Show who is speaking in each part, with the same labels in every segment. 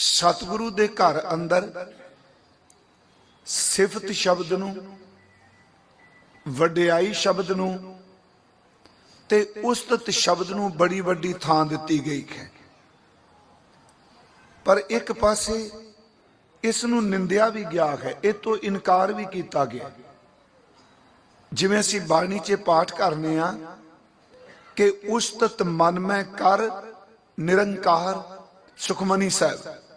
Speaker 1: ਸਤਿਗੁਰੂ ਦੇ ਘਰ ਅੰਦਰ ਸਿਫਤ ਸ਼ਬਦ ਨੂੰ, ਵਡਿਆਈ ਸ਼ਬਦ ਨੂੰ ਤੇ ਉਸਤਤ ਸ਼ਬਦ ਨੂੰ ਬੜੀ ਵੱਡੀ ਥਾਂ ਦਿੱਤੀ ਗਈ ਹੈ। ਪਰ ਇੱਕ ਪਾਸੇ ਇਸ ਨੂੰ ਨਿੰਦਿਆ ਵੀ ਗਿਆ ਹੈ, ਇਹ ਤੋਂ ਇਨਕਾਰ ਵੀ ਕੀਤਾ ਗਿਆ ਜਿਵੇਂ ਅਸੀਂ ਬਾਣੀ 'ਚ ਪਾਠ ਕਰਨੇ ਆ ਕਿ ਉਸਤਤ ਮਨ ਮੈਂ ਕਰ ਨਿਰੰਕਾਰ ਸੁਖਮਨੀ ਸਾਹਿਬ।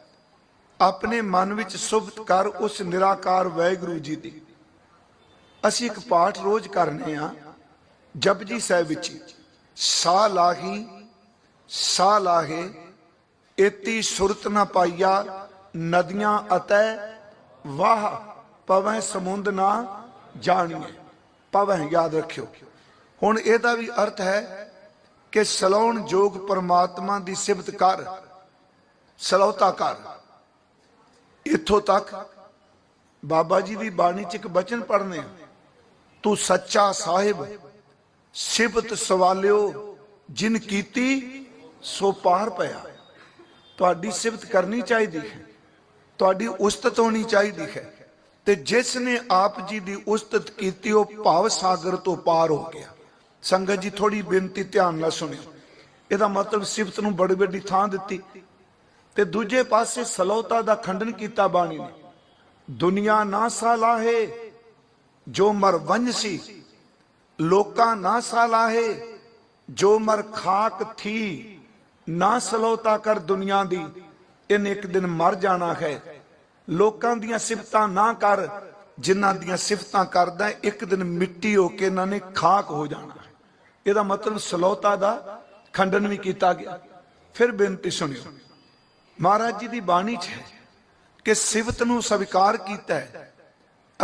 Speaker 1: ਆਪਣੇ ਮਨ ਵਿੱਚ ਸੁਭਤ ਕਰ ਉਸ ਨਿਰਾਕਾਰ ਵੈਗੁਰੂ ਜੀ ਦੀ। ਅਸੀਂ ਇੱਕ ਪਾਠ ਰੋਜ਼ ਕਰਨੇ ਆ, ਜਪਜੀ ਸਾਹਿਬ ਵਿੱਚ ਹੀ। ਸਾ ਲਾਹੀ, ਸਾ ਲਾਹੇ, ਏਤੀ ਸੁਰਤ ਨਾ ਪਾਈਆ, ਨਦੀਆਂ ਅਤੈ, ਵਾਹ, ਪਵੈ ਸਮੁੰਦ ਨਾ ਜਾਣੀਏ ਪਵੈ ਯਾਦ ਰੱਖਿਓ। ਹੁਣ ਇਹਦਾ ਵੀ ਅਰਥ ਹੈ ਕਿ ਸਲਾਉਣ ਜੋਗ ਪਰਮਾਤਮਾ ਦੀ ਸਿਫਤ ਕਰ, ਸਲਾਉਤਾ ਕਰ। ਇੱਥੋਂ ਤੱਕ ਬਾਬਾ ਜੀ ਦੀ ਬਾਣੀ ਚ ਇੱਕ ਬਚਨ ਪੜ੍ਹਨੇ ਆ। ਤੂੰ ਸੱਚਾ ਸਾਹਿਬ, ਸਿਫਤ ਸਵਾਲਿਓ, ਜਿਨ ਕੀਤੀ ਸੋ ਪਾਰ ਪਿਆ। ਤੁਹਾਡੀ ਸਿਫਤ ਕਰਨੀ ਚਾਹੀਦੀ ਹੈ, ਤੁਹਾਡੀ ਉਸਤਤ ਹੋਣੀ ਚਾਹੀਦੀ ਹੈ ਤੇ ਜਿਸ ਨੇ ਆਪ ਜੀ ਦੀ ਉਸਤਤ ਕੀਤੀ, ਉਹ ਭਾਵ ਸਾਗਰ ਤੋਂ ਪਾਰ ਹੋ ਗਿਆ। ਸੰਗਤ ਜੀ ਥੋੜੀ ਬੇਨਤੀ ਧਿਆਨ ਨਾਲ ਸੁਣਿਓ। ਇਹਦਾ ਮਤਲਬ ਸਿਫਤ ਨੂੰ ਬੜੀ ਵੱਡੀ ਥਾਂ ਦਿੱਤੀ। ਤੇ ਦੂਜੇ ਪਾਸੇ ਸਲੋਤਾ ਦਾ ਖੰਡਨ ਕੀਤਾ ਬਾਣੀ ਨੇ। ਦੁਨੀਆ ਨਾ ਸਾਲਾਹੇ ਜੋ ਮਰ ਵੰਜਸੀ ਲੋਕਾਂ ਨਾ ਸਾਲਾਹੇ ਜੋ ਮਰ ਖਾਕ ਥੀ, ਨਾ ਸਲੋਤਾ ਕਰ ਦੁਨੀਆ ਦੀ, ਇਹਨੇ ਇੱਕ ਦਿਨ ਮਰ ਜਾਣਾ ਹੈ। ਲੋਕਾਂ ਦੀਆਂ ਸਿਫਤਾਂ ਨਾ ਕਰ, ਜਿਨ੍ਹਾਂ ਦੀਆਂ ਸਿਫਤਾਂ ਕਰਦਾ ਇੱਕ ਦਿਨ ਮਿੱਟੀ ਹੋ ਕੇ ਇਹਨਾਂ ਨੇ ਖਾਕ ਹੋ ਜਾਣਾ ਹੈ। ਇਹਦਾ ਮਤਲਬ ਸਲੋਤਾ ਦਾ ਖੰਡਨ ਵੀ ਕੀਤਾ ਗਿਆ। ਫਿਰ ਬੇਨਤੀ ਸੁਣਿਓ। ਮਹਾਰਾਜ ਜੀ ਦੀ ਬਾਣੀ 'ਚ ਹੈ ਕਿ ਸਿਵਤ ਨੂੰ ਸਵੀਕਾਰ ਕੀਤਾ ਹੈ।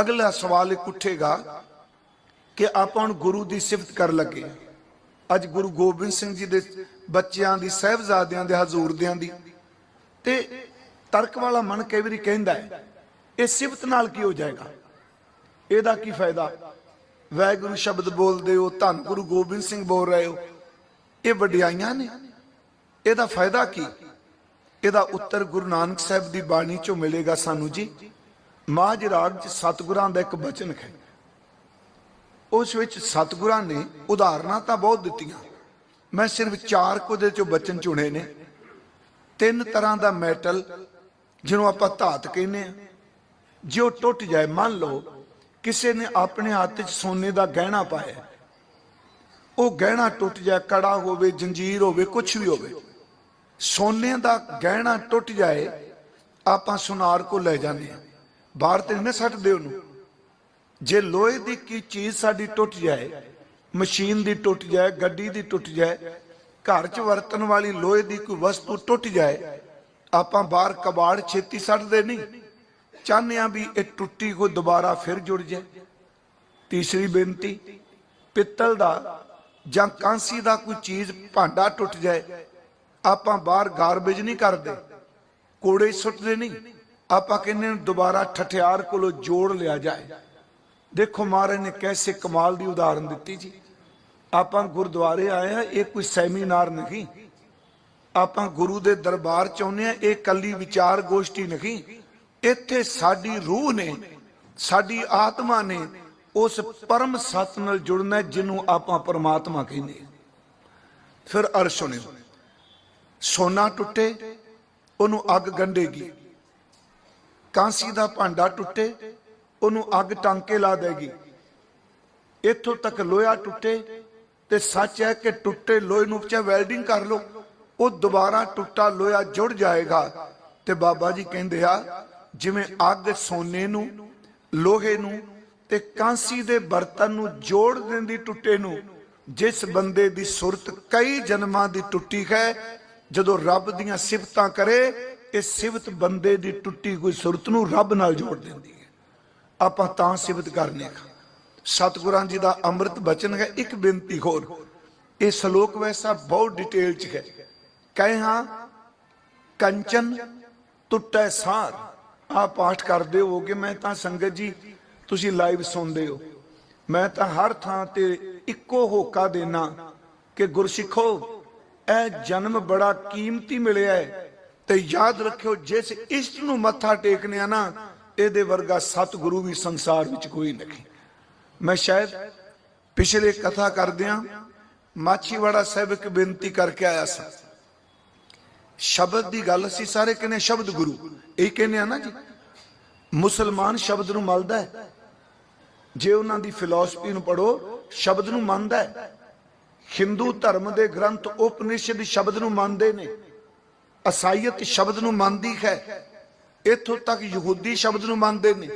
Speaker 1: ਅਗਲਾ ਸਵਾਲ ਇੱਕ ਉੱਠੇਗਾ ਕਿ ਆਪਾਂ ਹੁਣ ਗੁਰੂ ਦੀ ਸਿਫਤ ਕਰ ਲੱਗੇ ਅੱਜ ਗੁਰੂ ਗੋਬਿੰਦ ਸਿੰਘ ਜੀ ਦੇ ਬੱਚਿਆਂ ਦੀ, ਸਹਿਬਜ਼ਾਦਿਆਂ ਦੇ, ਹਜ਼ੂਰਦਿਆਂ ਦੀ ਤੇ ਤਰਕ ਵਾਲਾ ਮਨ ਕਈ ਵਾਰੀ ਕਹਿੰਦਾ ਹੈ, ਇਹ ਸਿਫਤ ਨਾਲ ਕੀ ਹੋ ਜਾਏਗਾ? ਇਹਦਾ ਕੀ ਫਾਇਦਾ? ਵਾਹਿਗੁਰੂ ਸ਼ਬਦ ਬੋਲਦੇ ਹੋ, ਧੰਨ ਗੁਰੂ ਗੋਬਿੰਦ ਸਿੰਘ ਬੋਲ ਰਹੇ ਹੋ। ਇਹ ਵਡਿਆਈਆਂ ਨੇ। ਇਹਦਾ ਫਾਇਦਾ ਕੀ? ਇਹਦਾ ਉੱਤਰ ਗੁਰੂ ਨਾਨਕ ਸਾਹਿਬ ਦੀ ਬਾਣੀ ਚੋਂ ਮਿਲੇਗਾ ਸਾਨੂੰ ਜੀ। ਮਾਝ ਰਾਗ ਚ ਸਤਿਗੁਰਾਂ ਦਾ ਇੱਕ ਬਚਨ ਹੈ। ਉਸ ਵਿੱਚ ਸਤਿਗੁਰਾਂ ਨੇ ਉਦਾਹਰਨਾਂ ਤਾਂ ਬਹੁਤ ਦਿੱਤੀਆਂ। ਮੈਂ ਸਿਰਫ ਚਾਰ ਕੁ ਦੇ ਚੋਂ ਬਚਨ ਚੁਣੇ ਨੇ। ਤਿੰਨ ਤਰ੍ਹਾਂ ਦਾ ਮੈਟਲ, ਜਿਹਨੂੰ ਆਪਾਂ ਧਾਤ ਕਹਿੰਦੇ ਆ ਜੇ ਉਹ ਟੁੱਟ ਜਾਏ, ਮੰਨ ਲਓ ਕਿਸੇ ਨੇ ਆਪਣੇ ਹੱਥ 'ਚ ਸੋਨੇ ਦਾ ਗਹਿਣਾ ਪਾਇਆ। ਉਹ ਗਹਿਣਾ ਟੁੱਟ ਜਾਏ, ਕੜਾ ਹੋਵੇ, ਜੰਜੀਰ ਹੋਵੇ ਕੁਝ ਵੀ ਹੋਵੇ। ਸੋਨੇ ਦਾ ਗਹਿਣਾ ਟੁੱਟ ਜਾਏ, ਆਪਾਂ ਸੁਨਾਰ ਕੋ ਲੈ ਜਾਂਦੇ ਆ ਬਾਹਰ ਤੇ ਨਾ ਸੱਟਦੇ ਉਹਨੂੰ। ਜੇ ਲੋਹੇ ਦੀ ਕੀ ਚੀਜ਼ ਸਾਡੀ ਟੁੱਟ ਜਾਏ, ਮਸ਼ੀਨ ਦੀ ਟੁੱਟ ਜਾਏ, ਗੱਡੀ ਦੀ ਟੁੱਟ ਜਾਏ, ਘਰ 'ਚ ਵਰਤਣ ਵਾਲੀ ਲੋਹੇ ਦੀ ਕੋਈ ਵਸਤੂ ਟੁੱਟ ਜਾਏ, ਆਪਾਂ ਬਾਹਰ ਕਬਾੜ ਛੇਤੀ ਸੱਟਦੇ ਨਹੀਂ। ਚਾਹੁੰਦੇ ਆ ਵੀ ਇਹ ਟੁੱਟੀ ਕੋ ਦੁਬਾਰਾ ਫਿਰ ਜੁੜ ਜਾਏ। ਤੀਸਰੀ ਬੇਨਤੀ, ਪਿੱਤਲ ਦਾ ਜਾਂ ਕਾਂਸੀ ਦਾ ਕੋਈ ਚੀਜ਼ ਭਾਂਡਾ ਟੁੱਟ ਜਾਏ ਆਪਾਂ ਬਾਹਰ ਗਾਰਬੇਜ ਨਹੀਂ ਕਰਦੇ। ਕੋੜੇ ਸੁੱਟਦੇ ਨਹੀਂ। ਆਪਾਂ ਕਹਿੰਦੇ ਨੇ ਦੁਬਾਰਾ ਠਠਿਆਰ ਕੋਲੋਂ ਜੋੜ ਲਿਆ ਜਾਏ। ਦੇਖੋ ਮਹਾਰਾਜ ਨੇ ਕੈਸੇ ਕਮਾਲ ਦੀ ਉਦਾਹਰਨ ਦਿੱਤੀ ਜੀ। ਆਪਾਂ ਗੁਰਦੁਆਰੇ ਆਏ ਆ ਇਹ ਕੋਈ ਸੈਮੀਨਾਰ ਨਹੀਂ। ਆਪਾਂ ਗੁਰੂ ਦੇ ਦਰਬਾਰ ਚ ਆਉਂਦੇ ਆ ਇਹ ਕੱਲੀ ਵਿਚਾਰ ਗੋਸ਼ਟੀ ਨਹੀਂ। ਇੱਥੇ ਸਾਡੀ ਰੂਹ ਨੇ, ਸਾਡੀ ਆਤਮਾ ਨੇ ਉਸ ਪਰਮ ਸਤ ਨਾਲ ਜੁੜਨਾ ਜਿਹਨੂੰ ਆਪਾਂ ਪਰਮਾਤਮਾ ਕਹਿੰਦੇ ਫਿਰ ਅਰਸ਼ ਸੁਣਿਓ। ਸੋਨਾ ਟੁੱਟੇ, ਉਹਨੂੰ ਅੱਗ ਗੰਢੇਗੀ। ਕਾਂਸੀ ਦਾ ਭਾਂਡਾ ਟੁੱਟੇ, ਉਹਨੂੰ ਅੱਗ ਟਾਂਕੇ ਲਾ ਦੇਗੀ। ਇੱਥੋਂ ਤੱਕ ਲੋਹਾ ਟੁੱਟੇ ਤੇ ਸੱਚ ਹੈ ਕਿ ਟੁੱਟੇ ਲੋਹੇ ਨੂੰ ਚਾਹੇ ਵੈਲਡਿੰਗ ਕਰ ਲੋ ਉਹ ਦੁਬਾਰਾ ਟੁੱਟਾ ਲੋਹਾ ਜੁੜ ਜਾਏਗਾ। ਤੇ ਬਾਬਾ ਜੀ ਕਹਿੰਦੇ ਆ, ਜਿਵੇਂ ਅੱਗ ਸੋਨੇ ਨੂੰ, ਲੋਹੇ ਨੂੰ ਤੇ ਕਾਂਸੀ ਦੇ ਬਰਤਨ ਨੂੰ ਜੋੜ ਦਿੰਦੀ ਟੁੱਟੇ ਨੂੰ, ਜਿਸ ਬੰਦੇ ਦੀ ਸੁਰਤ ਕਈ ਜਨਮਾਂ ਦੀ ਟੁੱਟੀ ਹੈ ਜਦੋਂ ਰੱਬ ਦੀਆਂ ਸਿਫਤਾਂ ਕਰੇ ਇਹ ਸਿਫਤ ਬੰਦੇ ਦੀ ਟੁੱਟੀ ਕੋਈ ਸੁਰਤ ਨੂੰ ਰੱਬ ਨਾਲ ਜੋੜ ਦਿੰਦੀ ਹੈ। ਆਪਾਂ ਤਾਂ ਸਿਫਤ ਕਰਨੇ ਆ। ਸਤਿਗੁਰਾਂ ਜੀ ਦਾ ਅੰਮ੍ਰਿਤ ਬਚਨ ਹੈ, ਇੱਕ ਬੇਨਤੀ ਹੋਰ। ਇਹ ਸ਼ਲੋਕ ਵੈਸਾ ਬਹੁਤ ਡਿਟੇਲ ਚ ਹੈ। ਕਹੇ ਹਾਂ, ਕੰਚਨ ਟੁੱਟੈ ਸਾਰ। ਆ ਪਾਠ ਕਰਦੇ ਹੋਗੇ ਮੈਂ ਤਾਂ ਸੰਗਤ ਜੀ, ਤੁਸੀਂ ਲਾਈਵ ਸੁਣਦੇ ਹੋ। ਮੈਂ ਤਾਂ ਹਰ ਥਾਂ ਤੇ ਇੱਕੋ ਹੋਕਾ ਦੇਣਾ ਕਿ ਗੁਰਸਿੱਖੋ ਇਹ ਜਨਮ ਬੜਾ ਕੀਮਤੀ ਮਿਲਿਆ ਹੈ। ਤੇ ਯਾਦ ਰੱਖਿਓ, ਜਿਸ ਇਸ਼ਟ ਨੂੰ ਮੱਥਾ ਟੇਕਨੇ ਆ ਨਾ, ਇਹਦੇ ਵਰਗਾ ਸਤਿਗੁਰੂ ਵੀ ਸੰਸਾਰ ਵਿੱਚ ਕੋਈ ਨਹੀਂ। ਮੈਂ ਸ਼ਾਇਦ ਪਿਛਲੇ ਕਥਾ ਕਰਦਿਆਂ ਮਾਛੀਵਾੜਾ ਸਾਹਿਬ ਇੱਕ ਬੇਨਤੀ ਕਰਕੇ ਆਇਆ ਸੀ। ਸ਼ਬਦ ਦੀ ਗੱਲ ਅਸੀਂ ਸਾਰੇ ਕਹਿੰਦੇ ਸ਼ਬਦ ਗੁਰੂ। ਇਹ ਕਹਿੰਦੇ ਆ ਨਾ ਜੀ, ਮੁਸਲਮਾਨ ਸ਼ਬਦ ਨੂੰ ਮੰਨਦਾ ਹੈ। ਜੇ ਉਹਨਾਂ ਦੀ ਫਿਲਾਸਫੀ ਨੂੰ ਪੜੋ ਸ਼ਬਦ ਨੂੰ ਮੰਨਦਾ ਹੈ। ਹਿੰਦੂ ਧਰਮ ਦੇ ਗ੍ਰੰਥ ਉਪਨਿਸ਼ਦ ਸ਼ਬਦ ਨੂੰ ਮੰਨਦੇ ਨੇ। ਅਸਾਈਅਤ ਸ਼ਬਦ ਨੂੰ ਮੰਨਦੀ ਹੈ। ਇੱਥੋਂ ਤੱਕ ਯਹੂਦੀ ਸ਼ਬਦ ਨੂੰ ਮੰਨਦੇ ਨੇ।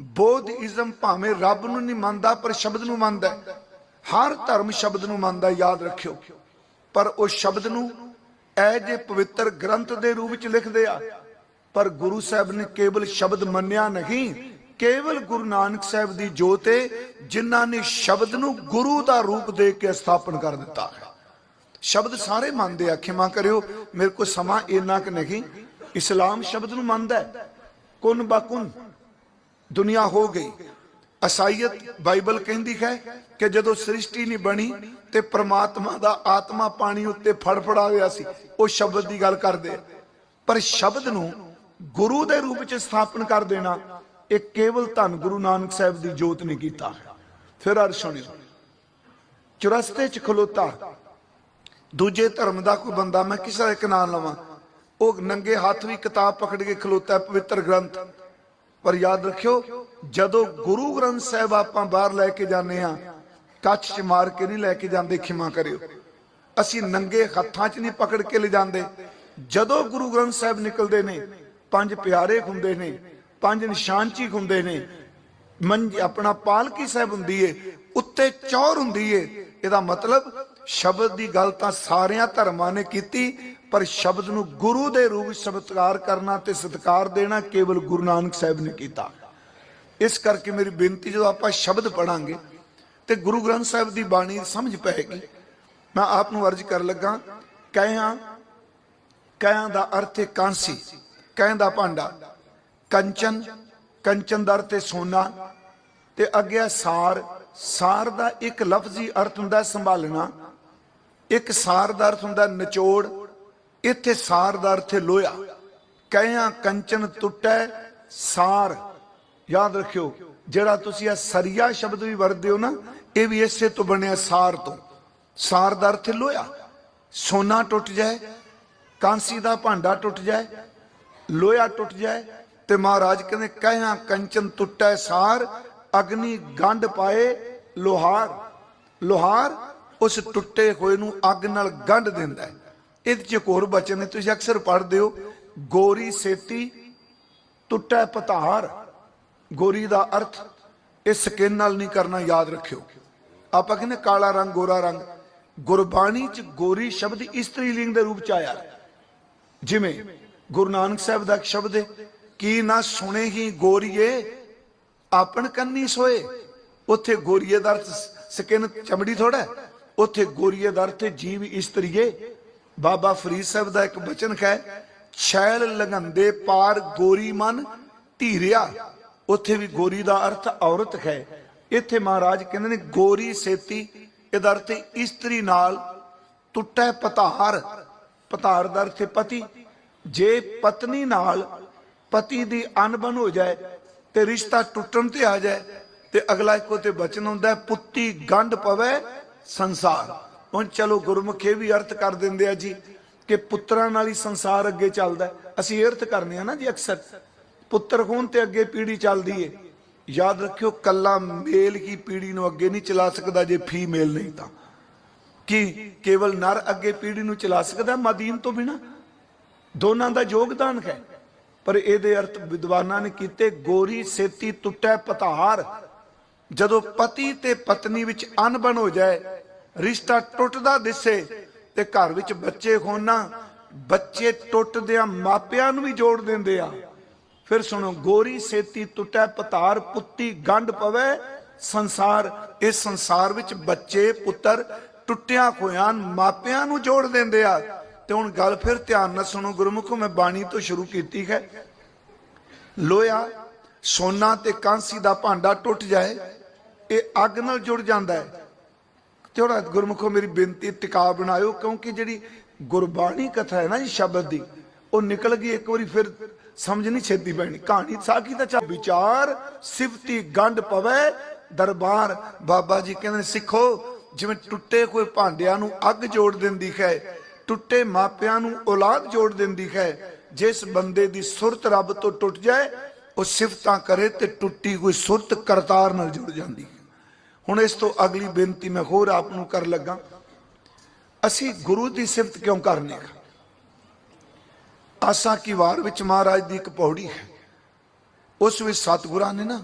Speaker 1: ਬੋਧਿਜ਼ਮ ਭਾਵੇਂ ਰੱਬ ਨੂੰ ਨਹੀਂ ਮੰਨਦਾ, ਪਰ ਸ਼ਬਦ ਨੂੰ ਮੰਨਦਾ ਹਰ ਧਰਮ ਸ਼ਬਦ ਨੂੰ ਮੰਨਦਾ, ਯਾਦ ਰੱਖਿਓ। ਪਰ ਉਹ ਸ਼ਬਦ ਨੂੰ ਐ ਜੇ ਪਵਿੱਤਰ ਗ੍ਰੰਥ ਦੇ ਰੂਪ ਵਿੱਚ ਲਿਖਦੇ ਆ, ਪਰ ਗੁਰੂ ਸਾਹਿਬ ਨੇ ਕੇਵਲ ਸ਼ਬਦ ਮੰਨਿਆ ਨਹੀਂ ਕੇਵਲ ਗੁਰੂ ਨਾਨਕ ਸਾਹਿਬ ਦੀ ਜੋਤ ਹੈ ਜਿਨ੍ਹਾਂ ਨੇ ਸ਼ਬਦ ਨੂੰ ਗੁਰੂ ਦਾ ਰੂਪ ਦੇ ਕੇ ਸਥਾਪਨ ਕਰ ਦਿੱਤਾ ਹੈ। ਸ਼ਬਦ ਸਾਰੇ ਮੰਨਦੇ ਆ, ਖਿਮਾ ਕਰਿਓ, ਮੇਰੇ ਕੋਲ ਸਮਾਂ ਇੰਨਾ ਕਿ ਨਹੀਂ। ਇਸਲਾਮ ਸ਼ਬਦ ਨੂੰ ਮੰਨਦਾ ਕੁਨ ਬਕੁਨ ਦੁਨੀਆ ਹੋ ਗਈ। ਅਸਾਈਅਤ ਬਾਈਬਲ ਕਹਿੰਦੀ ਹੈ ਕਿ ਜਦੋਂ ਸ੍ਰਿਸ਼ਟੀ ਨਹੀਂ ਬਣੀ ਤੇ ਪ੍ਰਮਾਤਮਾ ਦਾ ਆਤਮਾ ਪਾਣੀ ਉੱਤੇ ਫੜਫੜਾ ਰਿਹਾ ਸੀ, ਉਹ ਸ਼ਬਦ ਦੀ ਗੱਲ ਕਰਦੇ ਪਰ ਸ਼ਬਦ ਨੂੰ ਗੁਰੂ ਦੇ ਰੂਪ ਚ ਸਥਾਪਨ ਕਰ ਦੇਣਾ ਇਹ ਕੇਵਲ ਧੰਨ ਗੁਰੂ ਨਾਨਕ ਸਾਹਿਬ ਦੀ ਜੋਤ ਨੇ ਕੀਤਾ। ਫਿਰ ਅਰ ਸੁਣਿਓ, ਚੁਰਸਤੇ ਚ ਖਲੋਤਾ। ਦੂਜੇ ਧਰਮ ਦਾ ਕੋਈ ਬੰਦਾ, ਮੈਂ ਕਿਸੇ ਦਾ ਇੱਕ ਨਾਮ ਲਵਾਂ। ਉਹ ਨੰਗੇ ਹੱਥ ਵੀ ਕਿਤਾਬ ਪਕੜ ਕੇ ਖਲੋਤਾ ਪਵਿੱਤਰ ਗ੍ਰੰਥ। ਪਰ ਯਾਦ ਰੱਖਿਓ, ਜਦੋਂ ਗੁਰੂ ਗ੍ਰੰਥ ਸਾਹਿਬ ਆਪਾਂ ਬਾਹਰ ਲੈ ਕੇ ਜਾਂਦੇ ਆ ਕੱਚ ਚ ਮਾਰ ਕੇ ਨਹੀਂ ਲੈ ਕੇ ਜਾਂਦੇ, ਖਿਮਾ ਕਰਿਓ। ਅਸੀਂ ਨੰਗੇ ਹੱਥਾਂ 'ਚ ਨਹੀਂ ਪਕੜ ਕੇ ਲੈ ਜਾਂਦੇ ਜਦੋਂ ਗੁਰੂ ਗ੍ਰੰਥ ਸਾਹਿਬ ਨਿਕਲਦੇ ਨੇ, ਪੰਜ ਪਿਆਰੇ ਹੁੰਦੇ ਨੇ ਪੰਜ ਨਿਸ਼ਾਨ ਨਿਸ਼ਾਨਚੀ ਹੁੰਦੇ ਨੇ। ਮੰਜ ਆਪਣਾ ਪਾਲਕੀ ਸਾਹਿਬ ਹੁੰਦੀ ਏ, ਉੱਤੇ ਚੌਰ ਹੁੰਦੀ ਏ। ਇਹਦਾ ਮਤਲਬ ਸ਼ਬਦ ਦੀ ਗੱਲ ਤਾਂ ਸਾਰਿਆਂ ਧਰਮਾਂ ਨੇ ਕੀਤੀ, ਪਰ ਸ਼ਬਦ ਨੂੰ ਗੁਰੂ ਦੇ ਰੂਪ ਵਿੱਚ ਸਤਿਕਾਰ ਕਰਨਾ ਤੇ ਸਤਿਕਾਰ ਦੇਣਾ ਕੇਵਲ ਗੁਰੂ ਨਾਨਕ ਸਾਹਿਬ ਨੇ ਕੀਤਾ। ਇਸ ਕਰਕੇ ਮੇਰੀ ਬੇਨਤੀ, ਜਦੋਂ ਆਪਾਂ ਸ਼ਬਦ ਪੜਾਂਗੇ, ਤੇ ਗੁਰੂ ਗ੍ਰੰਥ ਸਾਹਿਬ ਦੀ ਬਾਣੀ ਸਮਝ ਪਏਗੀ। ਮੈਂ ਆਪ ਨੂੰ ਅਰਜ਼ ਕਰ ਲੱਗਾ, ਕਹਿਆਂ ਕਹਿਆਂ ਦਾ ਅਰਥ ਹੈ ਕਾਂਸੀ ਕਹਿਂ ਦਾ ਭਾਂਡਾ। ਕੰਚਨ ਕੰਚਨ ਦਾ ਅਰਥ ਸੋਨਾ ਤੇ ਅੱਗੇ ਸਾਰ। ਸਾਰ ਦਾ ਇੱਕ ਲਫ਼ਜ਼ੀ ਅਰਥ ਹੁੰਦਾ ਸੰਭਾਲਣਾ। ਇੱਕ ਸਾਰ ਦਾ ਅਰਥ ਹੁੰਦਾ ਨਿਚੋੜ। ਇੱਥੇ ਸਾਰ ਦਾ ਅਰਥ ਹੈ ਲੋਹਾ। ਕਹਿਆਂ ਕੰਚਨ ਟੁੱਟੈ ਸਾਰ। ਯਾਦ ਰੱਖਿਓ, ਜਿਹੜਾ ਤੁਸੀਂ ਇਹ ਸਰੀਆ ਸ਼ਬਦ ਵੀ ਵਰਤਦੇ ਹੋ ਨਾ, ਇਹ ਵੀ ਇਸੇ ਤੋਂ ਬਣਿਆ ਸਾਰ ਤੋਂ। ਸਾਰ ਦਾ ਅਰਥ ਲੋਹਾ। ਸੋਨਾ ਟੁੱਟ ਜਾਏ, ਕਾਂਸੀ ਦਾ ਭਾਂਡਾ ਟੁੱਟ ਜਾਏ, ਲੋਹਾ ਟੁੱਟ ਜਾਏ ਤੇ ਮਹਾਰਾਜ ਕਹਿੰਦੇ ਕਹਿਆਂ ਕੰਚਨ ਟੁੱਟੈ ਸਾਰ, ਅਗਨੀ ਗੰਢ ਪਾਏ ਲੋਹਾਰ। ਲੋਹਾਰ ਉਸ ਟੁੱਟੇ ਹੋਏ ਨੂੰ ਅੱਗ ਨਾਲ ਗੰਢ ਦਿੰਦਾ ਹੈ। ਇਹਦੇ ਚ ਹੋਰ ਬਚਨ ਨੇ, ਤੁਸੀਂ ਅਕਸਰ ਪੜ੍ਹਦੇ ਹੋ, ਗੋਰੀ ਸੇਤੀ ਟੁੱਟੈ ਪਤਾਰ ਗੋਰੀ ਦਾ ਅਰਥ ਇਹ ਸਕਿਨ ਨਾਲ ਨਹੀਂ ਕਰਨਾ ਯਾਦ ਰੱਖਿਓ। ਆਪਾਂ ਕਹਿੰਦੇ ਕਾਲਾ ਰੰਗ, ਗੋਰਾ ਰੰਗ। ਗੁਰਬਾਣੀ ਚ ਗੋਰੀ ਸ਼ਬਦ ਇਸਤਰੀ ਲਿੰਗ ਦੇ ਰੂਪ ਚ ਆਇਆ। ਜਿਵੇਂ ਗੁਰੂ ਨਾਨਕ ਸਾਹਿਬ ਦਾ ਇੱਕ ਸ਼ਬਦ ਹੈ ਕੀ ਨਾ ਸੁਣੇ ਹੀ ਗੋਰੀਏ? ਆਪਣ ਕੰਨੀ ਸੋਏ। ਉੱਥੇ ਗੋਰੀਏ ਦਾ ਅਰਥ ਸਕਿਨ ਚਮੜੀ ਥੋੜਾ ਉੱਥੇ ਗੋਰੀਏ ਦਾ ਅਰਥ ਜੀਵ ਇਸਤਰੀਏ। ਬਾਬਾ ਫਰੀਦ ਸਾਹਿਬ ਦਾ ਇੱਕ ਬਚਨ ਹੈ, ਛੈਲ ਲਗੰਦੇ ਪਾਰ ਗੋਰੀ ਮਨ ਧੀਰਿਆ। ਉੱਥੇ ਵੀ ਗੋਰੀ ਦਾ ਅਰਥ ਔਰਤ ਹੈ। ਇੱਥੇ ਮਹਾਰਾਜ ਕਹਿੰਦੇ ਨੇ, ਗੋਰੀ ਸੇਤੀ, ਇਹਦਾ ਅਰਥ ਇਸਤਰੀ ਨਾਲ ਟੁੱਟੈ ਪਤਾਰ। ਪਤਾਰ ਦਾ ਅਰਥ ਪਤੀ। ਜੇ ਪਤਨੀ ਨਾਲ ਪਤੀ ਦੀ ਅਣਬਣ ਹੋ ਜਾਏ ਤੇ ਰਿਸ਼ਤਾ ਟੁੱਟਣ ਤੇ ਆ ਜਾਏ ਤੇ ਅਗਲਾ ਇੱਕੋ ਤੇ ਬਚਨ ਹੁੰਦਾ ਪੁੱਤੀ ਗੰਢ ਪਵੇ ਸੰਸਾਰ। ਹੁਣ ਚਲੋ ਗੁਰਮੁਖੇ ਵੀ ਅਰਥ ਕਰ ਦਿੰਦੇ ਆ ਜੀ ਕਿ ਪੁੱਤਰਾਂ ਨਾਲ ਹੀ ਸੰਸਾਰ ਅੱਗੇ ਚੱਲਦਾ ਅਸੀਂ ਅਰਥ ਕਰਨੇ ਆ ਨਾ ਜੀ ਅਕਸਰ। ਪੁੱਤਰ ਹੋਣ ਤੇ ਅੱਗੇ ਪੀੜੀ ਚੱਲਦੀ ਏ। ਯਾਦ ਰੱਖਿਓ, ਕੱਲਾ ਮੇਲ ਕੀ ਪੀੜੀ ਨੂੰ ਅੱਗੇ ਨਹੀਂ ਚਲਾ ਸਕਦਾ, ਜੇ ਫੀਮੇਲ ਨਹੀਂ ਤਾਂ। ਕਿ ਕੇਵਲ ਨਰ ਅੱਗੇ ਪੀੜੀ ਨੂੰ ਚਲਾ ਸਕਦਾ ਮਦੀਨ ਤੋਂ ਬਿਨਾ? ਦੋਨਾਂ ਦਾ ਯੋਗਦਾਨ ਹੈ। ਪਰ ਇਹਦੇ ਅਰਥ ਵਿਦਵਾਨਾਂ ਨੇ ਕੀਤੇ, ਗੋਰੀ ਸੇਤੀ ਟੁੱਟੈ ਪਤਾਰ। ਜਦੋਂ ਪਤੀ ਤੇ ਪਤਨੀ ਵਿੱਚ ਅਣਬਣ ਹੋ ਜਾਏ, ਰਿਸ਼ਤਾ ਟੁੱਟਦਾ ਦਿਸੇ ਤੇ ਘਰ ਵਿੱਚ ਬੱਚੇ ਹੋਣ ਬੱਚੇ ਟੁੱਟਦਿਆਂ ਮਾਪਿਆਂ ਨੂੰ ਵੀ ਜੋੜ ਦਿੰਦੇ ਆ। ਫਿਰ ਸੁਣੋ, ਗੋਰੀ ਸੇਤੀ ਟੁੱਟੈ ਪਤਾਰ, ਪੁੱਤੀ ਗੰਢ ਪਵੇ, ਸੰਸਾਰ, ਇਸ ਸੰਸਾਰ ਵਿੱਚ ਬੱਚੇ, ਪੁੱਤਰ ਟੁੱਟਿਆਂ ਹੋਇਆਂ ਮਾਪਿਆਂ ਨੂੰ ਜੋੜ ਦਿੰਦੇ ਆ। ਤੇ ਹੁਣ ਗੱਲ ਫਿਰ ਧਿਆਨ ਨਾਲ ਸੁਣੋ, ਗੁਰਮੁਖੋ, ਮੈਂ ਬਾਣੀ ਤੋਂ ਸ਼ੁਰੂ ਕੀਤੀ ਹੈ। ਲੋਹਾ, ਸੋਨਾ ਤੇ ਕਾਂਸੀ ਦਾ ਭਾਂਡਾ ਟੁੱਟ ਜਾਏ, ਇਹ ਅੱਗ ਨਾਲ ਜੁੜ ਜਾਂਦਾ ਹੈ। ਥੋੜਾ ਗੁਰਮੁਖੋ, ਮੇਰੀ ਬੇਨਤੀ, ਟਿਕਾ ਬਣਾਇਓ, ਕਿਉਂਕਿ ਜਿਹੜੀ ਗੁਰਬਾਣੀ ਕਥਾ ਹੈ ਨਾ ਜੀ ਸ਼ਬਦ ਦੀ, ਉਹ ਨਿਕਲ ਗਈ, ਇੱਕ ਵਾਰੀ ਫਿਰ ਸਮਝ ਨਹੀਂ ਛੇਤੀ ਪੈਣੀ। ਕਹਾਣੀ ਸਾਖੀ ਤਾਂ ਚਾ ਵਿਚਾਰ, ਸਿਫਤੀ, ਗੰਢ ਪਵੇ, ਦਰਬਾਰ, ਬਾਬਾ ਜੀ ਕਹਿੰਦੇ ਸਿੱਖੋ, ਜਿਵੇਂ ਟੁੱਟੇ ਕੋਈ ਭਾਂਡਿਆਂ ਨੂੰ ਅੱਗ ਜੋੜ ਦਿੰਦੀ ਹੈ ਟੁੱਟੇ ਮਾਪਿਆਂ ਨੂੰ ਔਲਾਦ ਜੋੜ ਦਿੰਦੀ ਹੈ। ਜਿਸ ਬੰਦੇ ਦੀ ਸੁਰਤ ਰੱਬ ਤੋਂ ਟੁੱਟ ਜਾਏ, ਉਹ ਸਿਫਤਾਂ ਕਰੇ ਤੇ ਟੁੱਟੀ ਕੋਈ ਸੁਰਤ ਕਰਤਾਰ ਨਾਲ ਜੁੜ ਜਾਂਦੀ ਹੈ। ਹੁਣ ਇਸ ਤੋਂ ਅਗਲੀ ਬੇਨਤੀ ਮੈਂ ਹੋਰ ਆਪ ਨੂੰ ਕਰ ਲੱਗਾ। ਅਸੀਂ ਗੁਰੂ ਦੀ ਸਿਫਤ ਕਿਉਂ ਕਰਨੀ ਹਾਂ ਆਸਾ ਕੀ ਵਾਰ ਵਿੱਚ ਮਹਾਰਾਜ ਦੀ ਇੱਕ ਪੌੜੀ ਹੈ। ਉਸ ਵਿੱਚ ਸਤਿਗੁਰਾਂ ਨੇ ਨਾ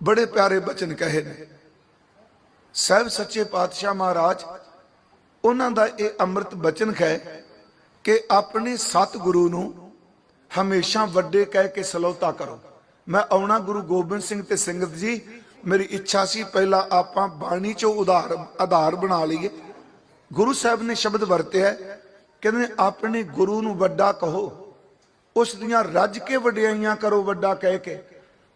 Speaker 1: ਬੜੇ ਪਿਆਰੇ ਬਚਨ ਕਹੇ ਨੇ। ਸਹਿਬ ਸੱਚੇ ਪਾਤਸ਼ਾਹ ਮਹਾਰਾਜ ਉਹਨਾਂ ਦਾ ਇਹ ਅੰਮ੍ਰਿਤ ਬਚਨ ਹੈ ਕਿ ਆਪਣੇ ਸਤਿਗੁਰੂ ਨੂੰ ਹਮੇਸ਼ਾ ਵੱਡੇ ਕਹਿ ਕੇ ਸਲੋਤਾ ਕਰੋ। ਮੈਂ ਆਉਣਾ ਗੁਰੂ ਗੋਬਿੰਦ ਸਿੰਘ ਤੇ ਸੰਗਤ ਜੀ, ਮੇਰੀ ਇੱਛਾ ਸੀ ਪਹਿਲਾਂ ਆਪਾਂ ਬਾਣੀ ਚੋਂ ਉਧਾਰ, ਆਧਾਰ ਬਣਾ ਲਈਏ। ਗੁਰੂ ਸਾਹਿਬ ਨੇ ਸ਼ਬਦ ਵਰਤਿਆ ਕਹਿੰਦੇ ਆਪਣੇ ਗੁਰੂ ਨੂੰ ਵੱਡਾ ਕਹੋ। ਉਸ ਦੀਆਂ ਰੱਜ ਕੇ ਵਡਿਆਈਆਂ ਕਰੋ ਵੱਡਾ ਕਹਿ ਕੇ।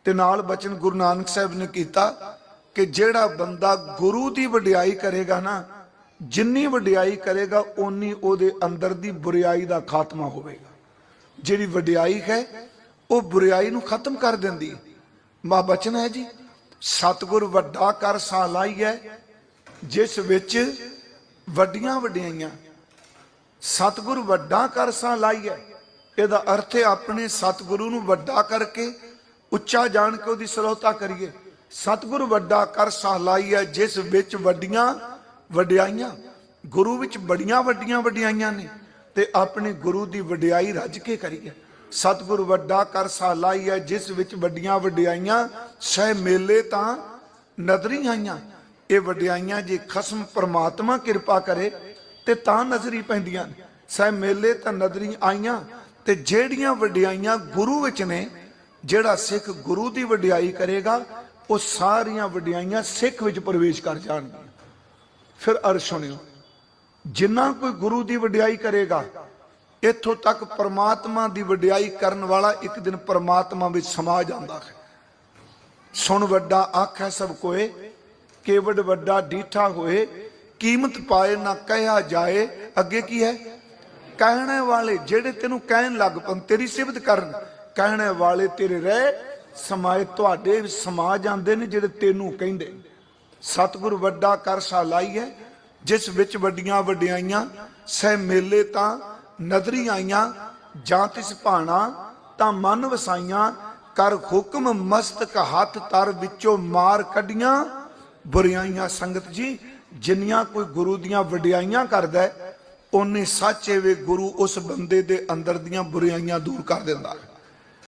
Speaker 1: ਤੇ ਨਾਲ ਬਚਨ ਗੁਰੂ ਨਾਨਕ ਸਾਹਿਬ ਨੇ ਕੀਤਾ ਕਿ ਜਿਹੜਾ ਬੰਦਾ ਗੁਰੂ ਦੀ ਵਡਿਆਈ ਕਰੇਗਾ ਨਾ ਜਿੰਨੀ ਵਡਿਆਈ ਕਰੇਗਾ, ਓਨੀ ਉਹਦੇ ਅੰਦਰ ਦੀ ਬੁਰੀਾਈ ਦਾ ਖਾਤਮਾ ਹੋਵੇਗਾ। ਜਿਹੜੀ ਵਡਿਆਈ ਹੈ, ਉਹ ਬੁਰੀਾਈ ਨੂੰ ਖਤਮ ਕਰ ਦਿੰਦੀ। ਹੈ ਮਾ ਬਚਨ ਹੈ ਜੀ, ਸਤਿਗੁਰ ਵੱਡਾ ਕਰ ਸਾ ਲਾਈਐ ਜਿਸ ਵਿੱਚ ਵੱਡੀਆਂ ਵਡਿਆਈਆਂ, ਸਤਿਗੁਰ ਵੱਡਾ ਕਰ ਸਾ ਲਾਈਐ ਇਹਦਾ ਅਰਥ ਹੈ ਆਪਣੇ ਸਤਿਗੁਰੂ ਨੂੰ ਵੱਡਾ ਕਰਕੇ, ਉੱਚਾ ਜਾਣ ਕੇ ਉਹਦੀ ਸਲੋਤਾ ਕਰੀਏ। ਸਤਿਗੁਰ ਵੱਡਾ ਕਰ ਸਾ ਲਾਈਐ ਜਿਸ ਵਿੱਚ ਵੱਡੀਆਂ ਵਡਿਆਈਆਂ। ਗੁਰੂ ਵਿੱਚ ਬੜੀਆਂ ਵੱਡੀਆਂ ਵਡਿਆਈਆਂ ਨੇ ਤੇ ਆਪਣੇ ਗੁਰੂ ਦੀ ਵਡਿਆਈ ਰੱਜ ਕੇ ਕਰੀਏ ਸਤਿਗੁਰ ਵੱਡਾ ਕਰ ਸਾ ਹੈ ਜਿਸ ਵਿੱਚ ਵੱਡੀਆਂ ਵਡਿਆਈਆਂ ਸਹਿ ਮੇਲੇ ਤਾਂ ਨਦਰੀ ਆਈਆਂ। ਇਹ ਵਡਿਆਈਆਂ ਜੇ ਖਸਮ ਪ੍ਰਮਾਤਮਾ ਕਿਰਪਾ ਕਰੇ ਤੇ ਤਾਂ ਨਜ਼ਰੀ ਪੈਂਦੀਆਂ ਨੇ। ਸਹਿ ਮੇਲੇ ਤਾਂ ਨਦਰੀ ਆਈਆਂ ਤੇ ਜਿਹੜੀਆਂ ਵਡਿਆਈਆਂ ਗੁਰੂ ਵਿੱਚ ਨੇ, ਜਿਹੜਾ ਸਿੱਖ ਗੁਰੂ ਦੀ ਵਡਿਆਈ ਕਰੇਗਾ, ਉਹ ਸਾਰੀਆਂ ਵਡਿਆਈਆਂ ਸਿੱਖ ਵਿੱਚ ਪ੍ਰਵੇਸ਼ ਕਰ ਜਾਣਗੀਆਂ। ਫਿਰ ਅਰ ਸੁਣਿਓ, ਜਿੰਨਾ ਕੋਈ ਗੁਰੂ ਦੀ ਵਡਿਆਈ ਕਰੇਗਾ, ਇੱਥੋਂ ਤੱਕ ਪਰਮਾਤਮਾ ਦੀ ਵਡਿਆਈ ਕਰਨ ਵਾਲਾ ਇੱਕ ਦਿਨ ਪਰਮਾਤਮਾ ਵਿੱਚ ਸਮਾ ਜਾਂਦਾ ਹੈ। ਸੁਣ ਵੱਡਾ ਆਖੈ ਸਭ ਕੋਏ ਕੇਵਡ ਵੱਡਾ ਡੀਠਾ ਹੋਏ, ਕੀਮਤ ਪਾਏ ਨਾ ਕਹਿਆ ਜਾਏ, ਅੱਗੇ ਕੀ ਹੈ? ਕਹਿਣੇ ਵਾਲੇ ਜਿਹੜੇ ਤੈਨੂੰ ਕਹਿਣ ਲੱਗ ਪਨ ਤੇਰੀ ਸਿਫਤ ਕਰਨ, ਕਹਿਣੇ ਵਾਲੇ ਤੇਰੇ ਰਹਿ, ਸਮਾਏ ਤੁਹਾਡੇ ਸਮਾਜ ਸਮਾ ਨੇ ਜਿਹੜੇ ਤੈਨੂੰ ਕਹਿੰਦੇ ਸਤਿਗੁਰ ਵੱਡਾ ਕਰ ਸਾ ਲਾਈਐ ਜਿਸ ਵਿੱਚ ਵੱਡੀਆਂ ਵਡਿਆਈਆਂ ਸਹਿ ਮੇਲੇ ਤਾਂ ਨਦਰੀ ਆਈਆਂ ਜਾਂ ਤਿਸ ਭਾਣਾ ਤਾਂ ਮਨ ਵਸਾਈਆਂ ਕਰ ਹੁਕਮ ਮਸਤਕ ਹੱਥ ਤਰ ਵਿੱਚੋਂ ਮਾਰ ਕੱਢੀਆਂ। ਬੁਰੀਆਈਆਂ ਸੰਗਤ ਜੀ ਜਿੰਨੀਆਂ ਕੋਈ ਗੁਰੂ ਦੀਆਂ ਵਡਿਆਈਆਂ ਕਰਦਾ ਹੈ, ਓਨੇ ਸੱਚੇ ਵੇ ਗੁਰੂ ਉਸ ਬੰਦੇ ਦੇ ਅੰਦਰ ਦੀਆਂ ਬੁਰੀਆਈਆਂ ਦੂਰ ਕਰ ਦਿੰਦਾ ਹੈ।